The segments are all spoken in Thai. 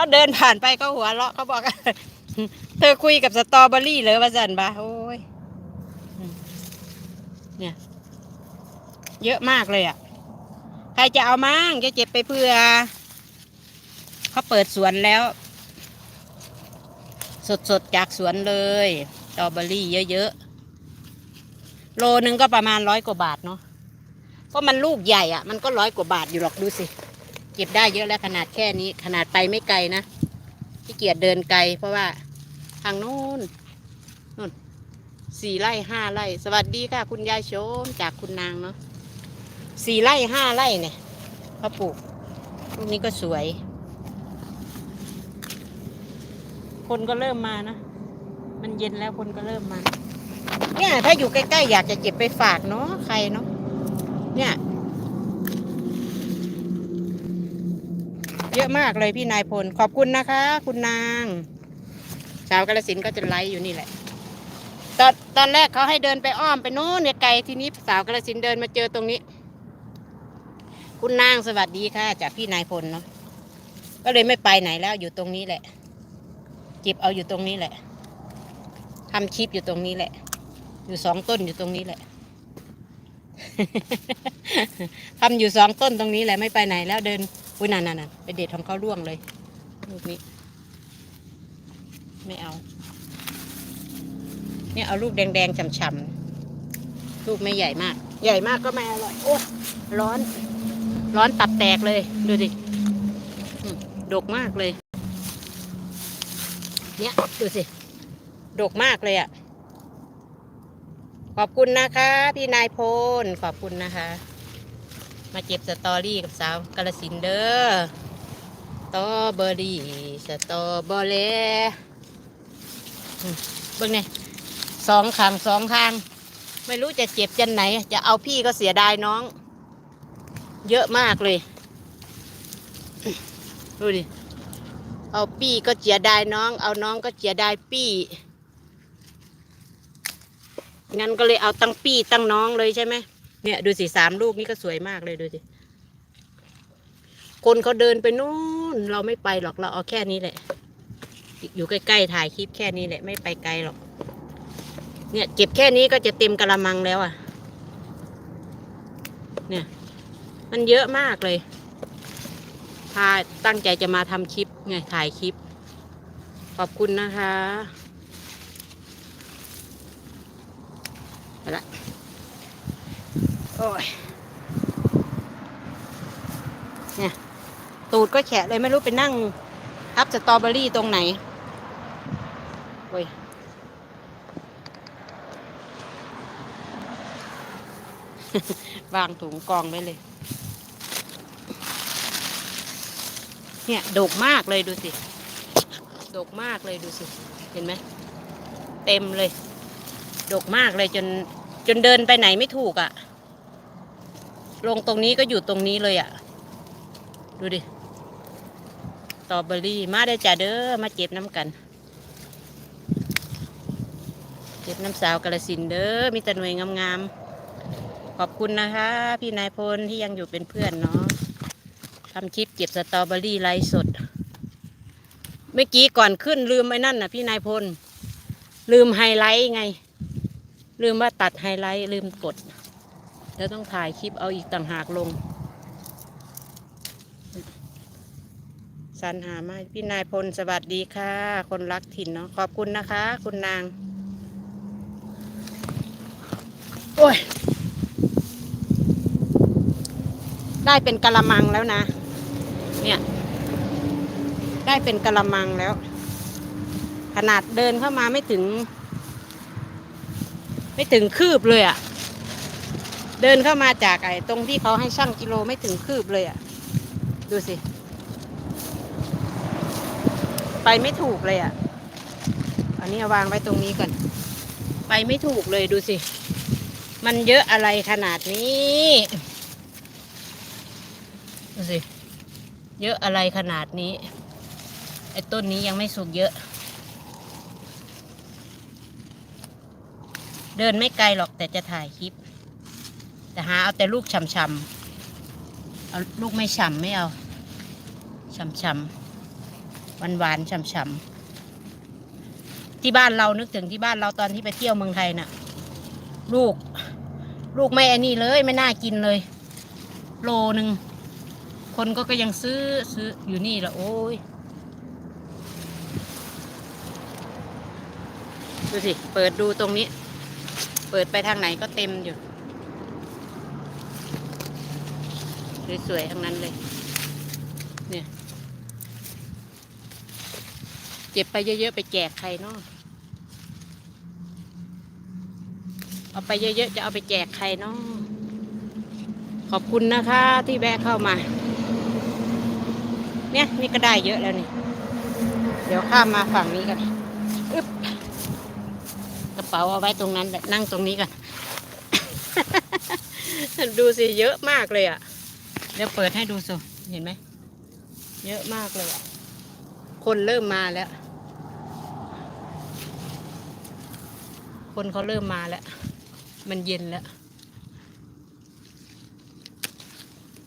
เขาเดินผ่านไปเขาหัวเราะเขาบอกเธอคุยกับสตรอเบอรี่เลยว่าสันบะโอ้ยเนี่ย เยอะมากเลยอะ ใครจะเอามั่งจะเจ็บไปเพื่อเขาเปิดสวนแล้ว สดๆจากสวนเลยสตรอเบอรี่เยอะๆโลนึงก็ประมาณร้อยกว่าบาทเนาะเพราะมันลูกใหญ่อะ มันก็ร้อยกว่าบาทอยู่หรอกดูสิ เก็บได้เยอะแล้วขนาดแค่นี้ ขนาดไปไม่ไกลนะที่เกียจเดินไกล เพราะว่าทางนู้นนู่นสี่ไร่ห้าไร่ สวัสดีค่ะ คุณยายโชมจากคุณนางเนาะสี่ไร่ห้าไร่เนี่ยเขาปลูกลูกนี้ก็สวย คนก็เริ่มมานะ มันเย็นแล้วคนก็เริ่มมา เนี่ย ถ้าอยู่ใกล้ๆอยากจะเก็บไปฝากเนาะใครเนาะเนี่ย ยอะมากเลยพี่นายพล ขอบคุณนะคะ คุณนาง ชาวกาฬสินก็จะไลฟ์อยู่นี่แหละ ตอนตอนแรกเขาให้เดินไปอ้อมไปโน้นไกลทีนี้สาวกาฬสินเดินมาเจอตรงนี้ คุณนางสวัสดีค่ะ จากพี่นายพลเนาะก็เลยไม่ไปไหนแล้วอยู่ตรงนี้แหละเก็บเอาอยู่ตรงนี้แหละทำคลิปอยู่ตรงนี้แหละ อยู่สองต้นอยู่ตรงนี้แหละทำอยู่สองต้นตรงนี้แหละไม่ไปไหนแล้วเดิน อุ้ยนั่นนั่นนั่นไปเด็ดของเขาร่วงเลยลูกนี้ ไม่เอา เนี่ยเอาลูกแดงๆฉ่ำๆลูกไม่ใหญ่มาก ใหญ่มากก็ไม่อร่อยโอ้ร้อน ร้อนตับแตกเลย ดูดิดกมากเลย เนี่ยดูสิ ดกมากเลยอะ่ะ ขอบคุณนะคะ พี่นายพล ขอบคุณนะคะ มาเก็บสตอรี่กับสาวกาลสินเด้อสตอเบอรี่สตอเบอร์เล่อืมเบิ่งเนี่ยสองข้างสองข้าง ไม่รู้จะเจ็บจันไหน จะเอาพี่ก็เสียดายน้อง เยอะมากเลย ดูดิ เอาปี้ก็เจียดายน้อง เอาน้องก็เจียดายปี้งั้นก็เลยเอาตั้งปี้ตั้งน้องเลยใช่ไหม เนี่ยดูสิสามลูกนี่ก็สวยมากเลยดูสิคนเขาเดินไปนู่น เราไม่ไปหรอกเราเอาแค่นี้แหละ อยู่ใกล้ๆถ่ายคลิปแค่นี้แหละไม่ไปไกลหรอก เนี่ย เก็บแค่นี้ก็จะเต็มกระมังแล้วอะ เนี่ย มันเยอะมากเลยพาตั้งใจจะมาทำคลิปไงถ่ายคลิป ขอบคุณนะคะไปละ โอ้ยเนี่ยตูดก็แฉะเลยไม่รู้ไปนั่งทับสตรอเบอรี่ตรงไหนโอ้ยวางถุงกองไว้เลย เนี่ยดกมากเลยดูสิดกมากเลยดูสิ เห็นไหมเต็มเลย ดกมากเลยจนจนเดินไปไหนไม่ถูกอะ่ะ ลงตรงนี้ก็อยู่ตรงนี้เลยอะ่ะ ดูดิสตรอเบอรี่มาได้จ้ะเด้อมาเจ็บน้ำกัน เจ็บน้ำสาวกระสินเด้อมีแต่หน่วยงามๆขอบคุณนะคะ พี่นายพลที่ยังอยู่เป็นเพื่อนเนาะทำคลิปเก็บสตรอเบอรี่ไลฟ์สด เมื่อกี้ก่อนขึ้นลืมไอ้นั่นน่ะ พี่นายพล ลืมไฮไลท์ไง ลืมว่าตัดไฮไลท์ลืมกด แล้วต้องถ่ายคลิปเอาอีกต่างหากลงสันหามาพี่นายพลสวัสดีค่ะ คนรักถิ่นเนาะขอบคุณนะคะ คุณนาง โอ้ย ได้เป็นกะละมังแล้วนะ เนี่ย ได้เป็นกะละมังแล้ว ขนาดเดินเข้ามาไม่ถึง ไม่ถึงคืบเลยอะ่ะ เดินเข้ามาจากไอ้ตรงที่เขาให้ช่างกิโลไม่ถึงคืบเลยอะ่ะ ดูสิ ไปไม่ถูกเลยอะ่ะ อันนี้วางไว้ตรงนี้ก่อน ไปไม่ถูกเลยดูสิ มันเยอะอะไรขนาดนี้ ดูสิ เยอะอะไรขนาดนี้ ไอ้ต้นนี้ยังไม่สุกเยอะ เดินไม่ไกลหรอกแต่จะถ่ายคลิป แต่หาเอาแต่ลูกฉ่ำๆเอาลูกไม่ฉ่ำไม่เอาฉ่ำหวานหวานๆฉ่ำๆที่บ้านเรานึกถึงที่บ้านเราตอนที่ไปเที่ยวเมืองไทยน่ะ ลูก ลูกไม่อันนี้เลยไม่น่ากินเลย โลหนึ่งคนก็ก็ยังซื้อซื้ออยู่นี่ละโอ้ยดูสิ เปิดดูตรงนี้ เปิดไปทางไหนก็เต็มอยู่ สวยๆทั้งนั้นเลย เนี่ย เก็บไปเยอะๆไปแจกใครเนาะเอาไปเยอะๆจะเอาไปแจกใครเนาะขอบคุณนะคะที่แวะเข้ามา เนี่ยนี่ก็ได้เยอะแล้วนี่ เดี๋ยวข้ามมาฝั่งนี้กันอึ๊บกระเป๋าเอาไว้ตรงนั้นแหละนั่งตรงนี้กัน ดูสิเยอะมากเลยอะ ดี๋ยวเปิดให้ดูสิเห็นไหม เยอะมากเลยอะคนเริ่มมาแล้ว คนเขาเริ่มมาแล้ว มันเย็นแล้ว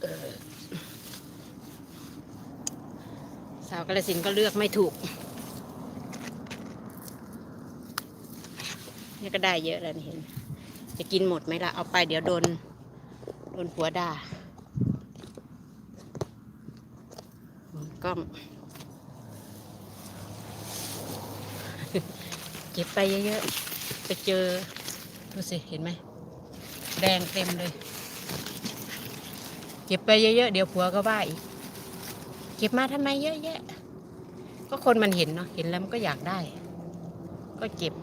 เออสาวกระสินก็เลือกไม่ถูก นี่ก็ได้เยอะแล้วเห็น จะกินหมดไหมล่ะ เอาไปเดี๋ยวโดน โดนผัวด่า กล้อง เก็บไปเยอะๆ ไปเจอ ดูสิ เห็นไหม แดงเต็มเลย เก็บไปเยอะๆ เดี๋ยวผัวก็ว่าอีก เก็บมาทำไมเยอะแยะ ก็คนมันเห็นเนาะ เห็นแล้วมันก็อยากได้ ก็เก็บ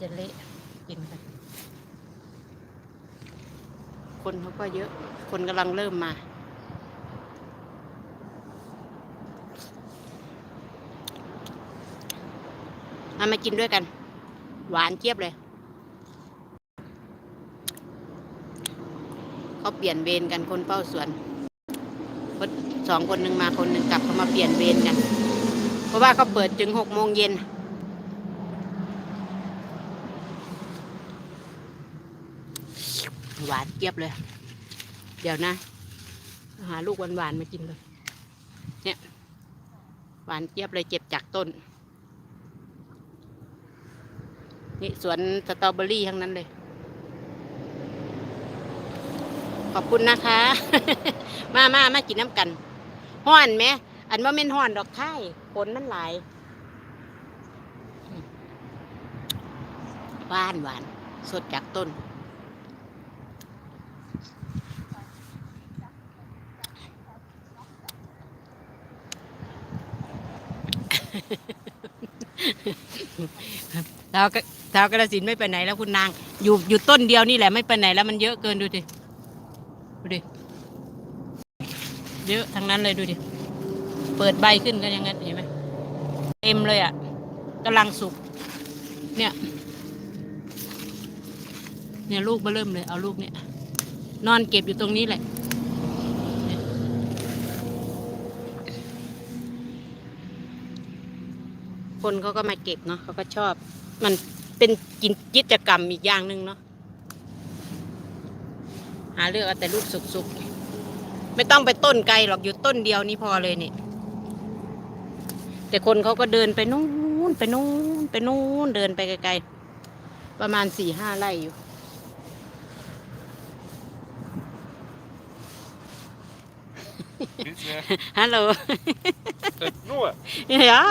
จะเละกินกัน คนเขาก็เยอะ คนกำลังเริ่มมา เอามากินด้วยกัน หวานเจี๊ยบเลย เขาเปลี่ยนเวรกันคนเฝ้าสวนคนสองคนหนึ่งมาคนหนึ่งกลับเขามาเปลี่ยนเวรกัน เพราะว่าเขาเปิดถึงหกโมงเย็น หวานเจี๊ยบเลย เดี๋ยวนะ หาลูกหวานๆมากินเลย เนี่ย หวานเจี๊ยบเลยเก็บจากต้น นี่สวนสตรอเบอรี่ทั้งนั้นเลย ขอบคุณนะคะ มามามากินน้ำกันห้อนไหม อันว่าเม่นห้อนดอกไข่ผลมันหลายหวานหวาน สดจากต้น ดาวกดาวกระสินไม่ไปไหนแล้วคุณนาง อยู่อยู่ต้นเดียวนี่แหละไม่ไปไหนแล้วมันเยอะเกินดูดิดูดิเยอะทั้งนั้นเลยดูดิเปิดใบขึ้นกันย่างนั้นเห็นไหมเต็มเลยอะกำลังสุก เนี่ย เนี่ยลูกมาเริ่มเลยเอาลูกเนี่ย นอนเก็บอยู่ตรงนี้แหละ คนเขาก็มาเก็บเนาะเขาก็ชอบ มันเป็นกินกิจกรรมอีกอย่างหนึ่งเนาะหาเลือกเอาแต่ลูกสุกๆ ไม่ต้องไปต้นไกลหรอกอยู่ต้นเดียวนี่พอเลยนี่ แต่คนเขาก็เดินไปนู้นไปนู้นไปนู้นเดินไปไกลๆ ประมาณสี่ห้าไร่อยู่ Finns det? ฮัลโหล Nå! Ja,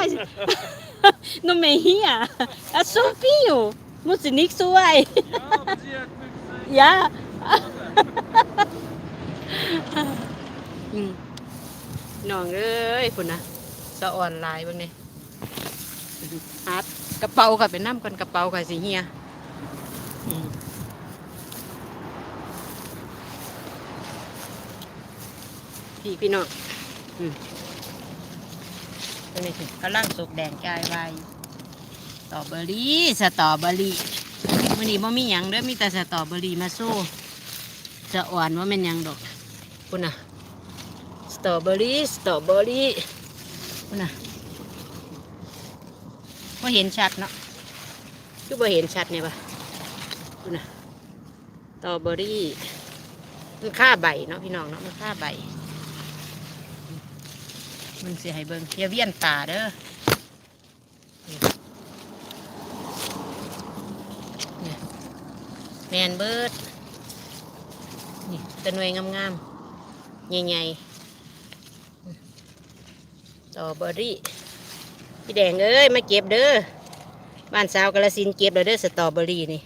no me hier. Jag så bio. Måste ni så ej. Ja, men det är mycket. Ja. อืมน้องเอ้ยคุณนะสะอ่อนหลายเบางนี่หากระเป๋าค่ะไปน้ำกันกระเป๋าค่ะสิเฮียอืมพี่พี่น้องอืม ตัวนี้สิกำลังสุกแดงใจวายสตรอเบอรี่สตรอเบอรี่มื่อนี้บ่มีหยังเด้อมีแต่สตรอเบอรี่มาสู้จะอ่อนว่าเป็นหยังดอกคุณน่ะสตรอเบอรี่สตรอเบอรี่คุณน่ะว่าเห็นชัดเนาะคือว่าเห็นชัดเนี่ยปะคุณน่ะสตรอเบอรี่มันค่าใบเนาะพี่น้องเนาะมันค่าใบ มันเสียให้เบิ่งอย่าเวียนตาเด้อเนียแมนเบิร์ดนี่ตะนวยงามๆใหญ่ๆต่อเบอร์รี่พี่แดงเอ้ยมาเก็บเด้อบ้านสาวกาลสินเก็บแล้วเด้อสตรอเบอรี่นี่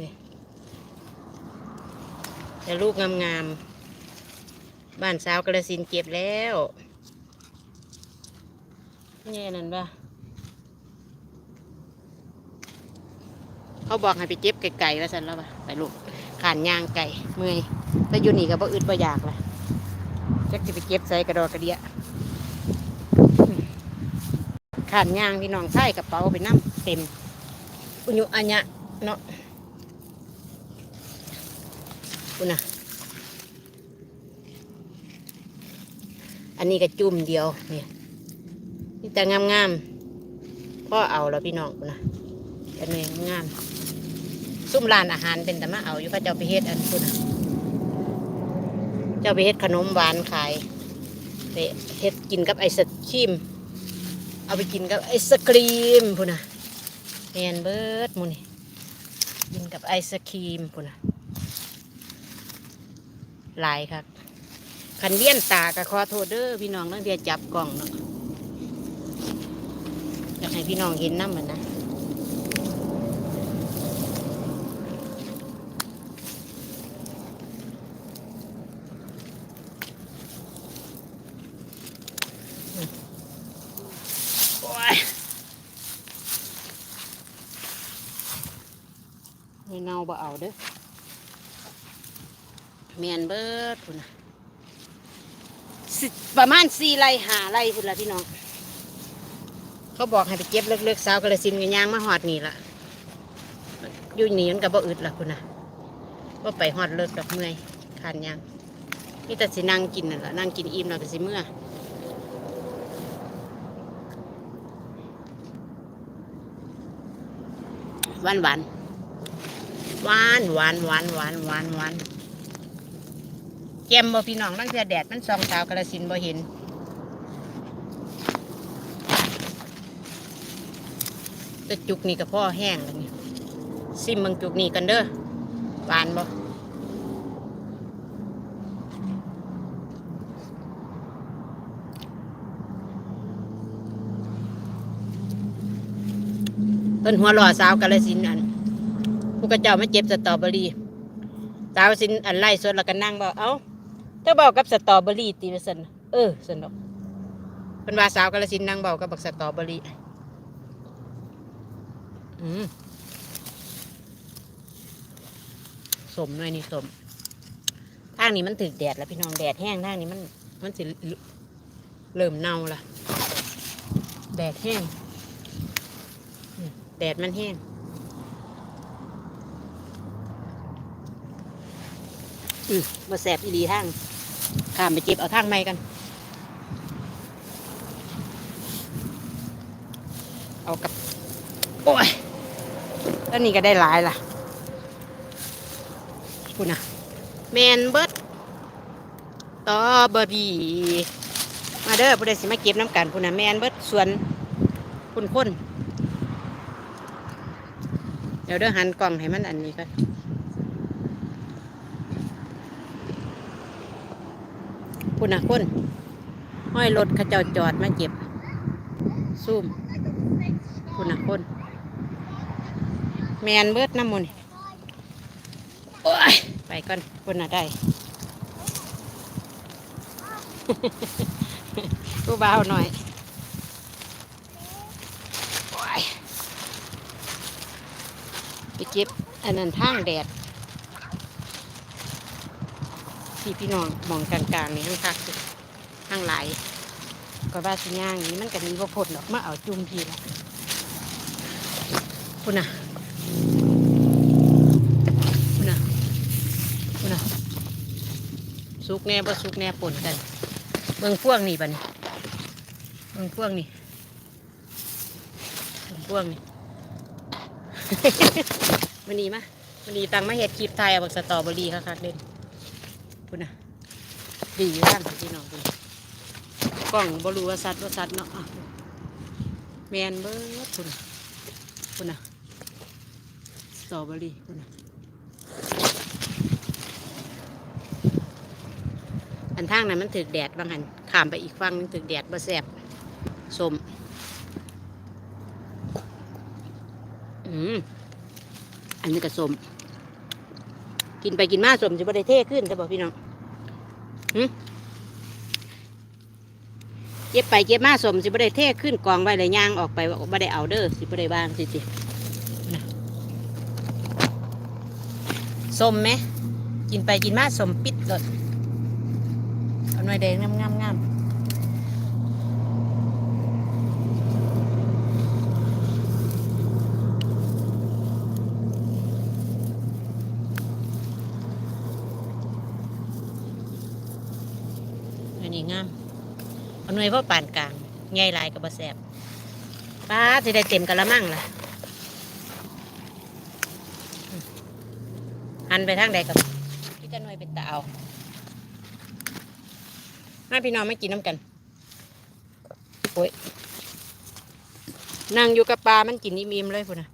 นี่แต่ลูกงามๆบ้านสาวกาลสินเก็บแล้ว แง่นั่นปะเขาบอกให้ไปเจ็บไก่ๆว่าสันแล้วปะไปลูกขานย่างไก่เมื่อยแต่อยู่นี่ก็บ่อึดบ่อยากละจักจะไปเก็บใส่กระดอกกระเดียขานย่างพี่น้องใส่กระเป๋าไปน้ำเต็มอุญุอัญญะเนาะคุณ่ะอันนี้ก็จุ่มเดียวเนี่ย นี่แต่งามๆพ่อเอาแล้วพี่น้องนะแต่เนยงามซุ่มร้านอาหารเป็นแต่มาเอาอยู่ก็เจ้าไปเฮ็ดอันพุ่นะเจ้าไปเฮ็ดขนมหวานขายไปเฮ็ดกินกับไอศครีม เอาไปกินกับไอศครีมพุ่นนะแมนเบิร์ดมูนี่กินกับไอศครีมพุ่นนะหลายครับคันเลี้ยนตาก็ขอโทเด้อพี่น้องตั้งแต่จับกล่องเนาะอยาก ให้พี่น้องเห็นน้ำเหมือนนะโอ้ยไม่เน่าบ่เอาเด้อเมียนเบิดพุ่นะประมาณสี่ไรหาไร่พุ่นละพี่น้อง เขาบอกให้ไปเก็บเลิกๆสาวกระสินกันยางมาหอดนี่ละอยู่นี่มันกับบ่อึดละคุณนะว่าไปหอดเลิกดอกเมื่อยขานยางนี่แต่สินั่งกินนั่นละนั่งกินอิ่มแล้วก็สิเมื่อหวานหวานหวานหวานหวานหวานหวานหวานแกมบ่พี่น้องตั้งแต่แดดมันส่องสาวกระสินบ่เห็น แต่จุกนี่ก็พ่อแห้งแล้วนี่ซิมเบังจุกนี่กันเด้อหวานบ่ต้นหัวหล่อสาวกาลสินอันผู้กระเจ้ามาเจ็บสตรอเบอรี่สาวสินอันไล่สดแล้วก็นั่งบอกเอ้าเธอบอกกับสตรอเบอรี่ตีไปสันเออสันดอกเป็นว่าสาวกาลสินนั่งเบากับบักสตรอเบอรี่ สมหน่อยนี่สมทางนี้มันถึกแดดแล้วพี่น้องแดดแห้งทางนี้มัน มันสิเริ่มเน่าละแดดแห้งแดดมันแห้งอืมมาแสบอีหลีทางข้ามไปเจ็บเอาทางใหม่กัน เอากับ โอ้ย แล้วนี่ก็ได้หลายล่ะคุณนะแมนเบิดต่อบอดีมาเด้อผู้ใดสิมาเก็บน้ำกันคุณนะแมนเบิร์ดสวนคุณคนเดี๋ยวเด้อหันกล่องให้มันอันนี้ก่อนคุณนะคนห้อยรถขเจ้าจอดมาเก็บซุ่มคุณนะคน แมนเบิดน้ำมันโอ้ยไปก่อนคนน่ะได้ผู้เบาหน่อยไปเก็บอันนั้นทางแดดพี่พี่น้องมองกลางๆนี่ข้างคักสิข้างไหลก็ว่าสิย่างนี้มันก็มีว่าพดหรอกมาเอาจุ่มพี่ละคุณน่ะ คุณน่ะคุณน่ะ สุกแน่บ่สุกแน่ปนกัน เบิ่งพวงนี่ปะนี่เบิ่งพวงนี่เบิ่งพวงนี่มันนี้มะมันนี้ตังมาเห็ดคลิปไทยเอาบักสตรอเบอรี่คักๆเด่นพุ่นนะดีอยู่างพี่น้องพุ่นกล้องบรูว่าสัตว์ว่าสัตว์เนาะแมนเบิร์ดพุ่นพุ่นนะสตรอเบอรี่พุ่นนะ อันทางนั้นมันถึกแดดบางหันขามไปอีกฝั่งนึงถึกแดดบ่แสบสมอืมอันนี้ก็สมกินไปกินมาสมจะบ่ได้เท่ขึ้นแต่บอกพี่น้องหึเก็บไปเก็บมาสมสิบ่ได้เท่ขึ้นกองไว้เลยย่างออกไปบ่ได้เอาเด้อสิบ่ได้บ้างสิสิสมไหมกินไปกินมาสมปิดเลย เอาหน่อยแดงงามงามงามอันนี้งามเอาหน่วยพ่อปานกลางใหญ่ลายกับบะแสบป้าจะได้เต็มกะละมังล่ะอันไปทางใดกับพี่จะหน่วยเป็นตาเอา มาพี่น้องไม่กินน้ำกันโอ้ยนั่งอยู่กับปลา มันกินอิ่มๆเลยพุ่นนะ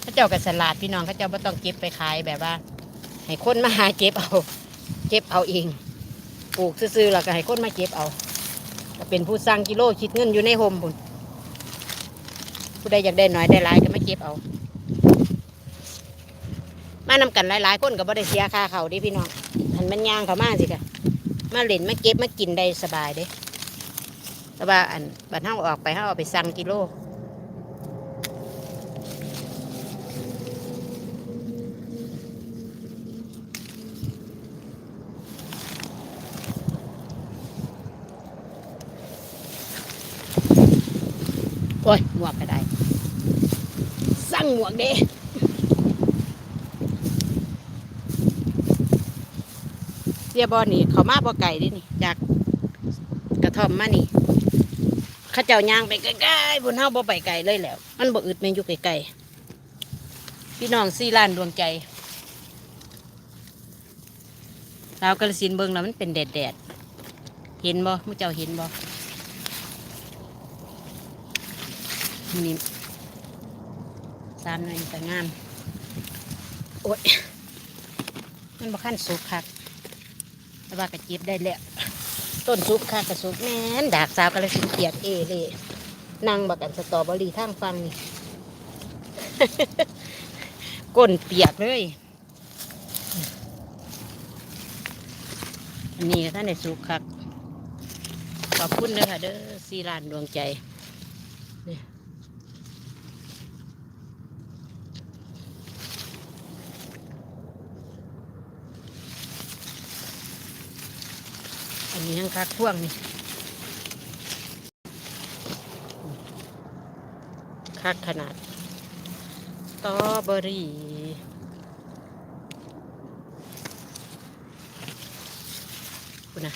เข้าเจ้ากับสลัดพี่น้องเข้าเจ้าไม่ต้องเก็บไปขายแบบว่า ให้คนมาหาเก็บเอา เก็บเอาเอง ปลูกซื้อๆแล้วก็ให้คนมาเก็บเอา เป็นผู้สร้างกิโลคิดเงินอยู่ในโฮมบุญผู้ใดอยากได้หน่อยได้หลายก็มาเก็บเอา มานำกันหลายๆคนก็บ่ได้เสียค่าเขาดิพี่น้องอันมันย่างเขามาสิค่ะมาเล่นมาเก็บมากินได้สบายเด้แต่ว่าอันบัดเฮาออกไปเฮาเอาไปสั่งกิโล อ้ยหมวกก็ได้ สั่งหมวกเด้เสียบอนี่เขามาบ่ไก่ดินี่จากกระท่อมมานี่ข้าเจ้ายางไปไกลๆบนเฮาบ่ไปไกลเลยแล้ว มันบ่อึดแม่นอยู่ไกลๆพี่น้องสี่ล้านดวงใจสาวกระสินเบิงแล้วมันเป็นแดดแดดๆเห็นบ่มุเจ้าเห็นบ่ นี่สามหน่อยนี่งาม โอ๊ยมันบ่ขั้นสุกคักแต่ว่าก็เก็บได้แล้ว ต้นซุปค่ะกระซุปแม่นดากสาวกระสินเปียกเอเลยนั่งบักกันสตอเบอรี่ทางฟังนี่ก้นเปียกเลย อันนี้ก็ท่านในสุกคัก ขอบคุณเด้อค่ะเด้อซีรานดวงใจ นนี้ทั้งคักพ่วงนี่คักขนาดตอเบอรี่คุณนะ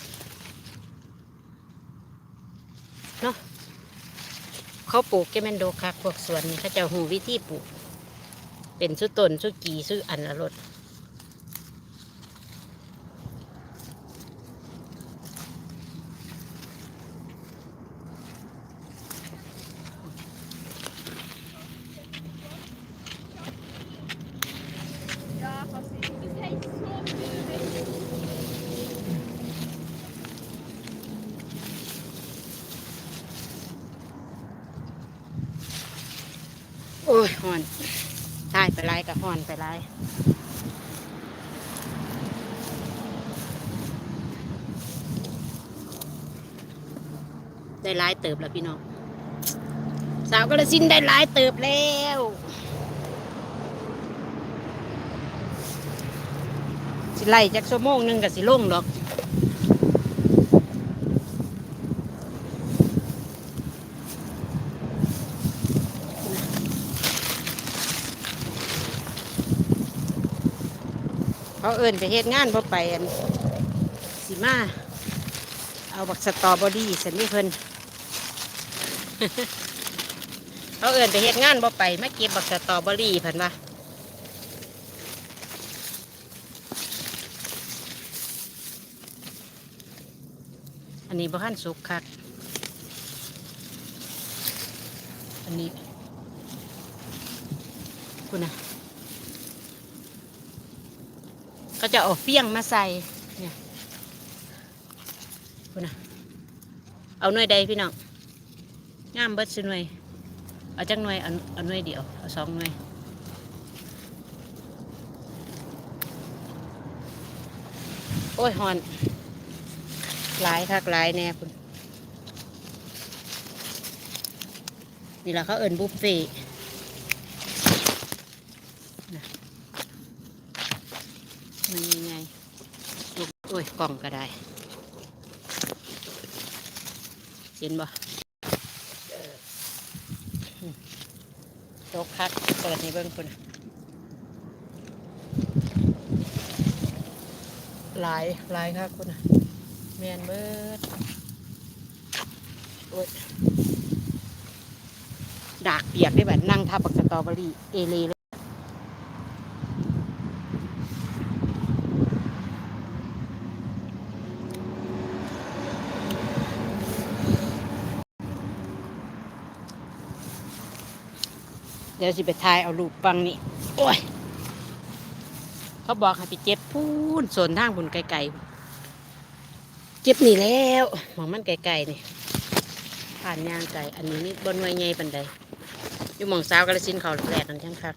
เนาะเขาปลูกแกแมนโดคักพวกสวนนี่เขาจะหูวิธีปลูก เป็นสุต้นสุกีสุอันละรด อ้ยหอนใช่ไปไล่กับหอนไปไล่ได้หลายเติบแล้วพี่น้องสาวกระสินได้หลายเติบแล้วสิไล่จักชั่วโมงหนึ่งกับสิลงดอก เขาเอินไปเฮ็ดงานพอไปอันสิมา เอาบักสตอเบอรี่สันนี่เพิ่นเขาเอื่นไปเฮ็ดงานบ่ไปมาเก็บบักสตอเบอรี่เพิ่นว่าอันนี้บ่ทันสุกคัก อันนี้คุณนะ็จะเอาเฟี้ยงมาใส่เนี่ยคุณนะเอาหน่วยใดพี่น้องงามเบิดสิหน่วย เอาจังหน่วยเอาเอาหน่วยเดียวเอาสองหน่วยโอ้ยหอนหลายคักหลายแน่คุณนี่แหละเขาเอินบุฟเฟ่ต์นะมันยังไงลู กโอ้ยกล่องก็ได้ เห็นบ่โต๊ะคักเปิดให้เบิ่งคุณหลายหลายคักคุณแมนเบิดโอ้ยดากเปียกได้แบบนั่งทับบักสตอเบอรี่เอเล ดี๋ยวสิไปถ่ายเอารูปฟังนี่โอ้ย เขาบอกให้ไปเจ็บพูนส่วนทางบนไกลๆเจ็บนี่แล้วหมองมันไกลๆนี่ผ่านย่างไกลอันนี้นี่บนไวยไงปันใดอยู่หมองสาวกระสินเขาแหลกนั่นช่างคัก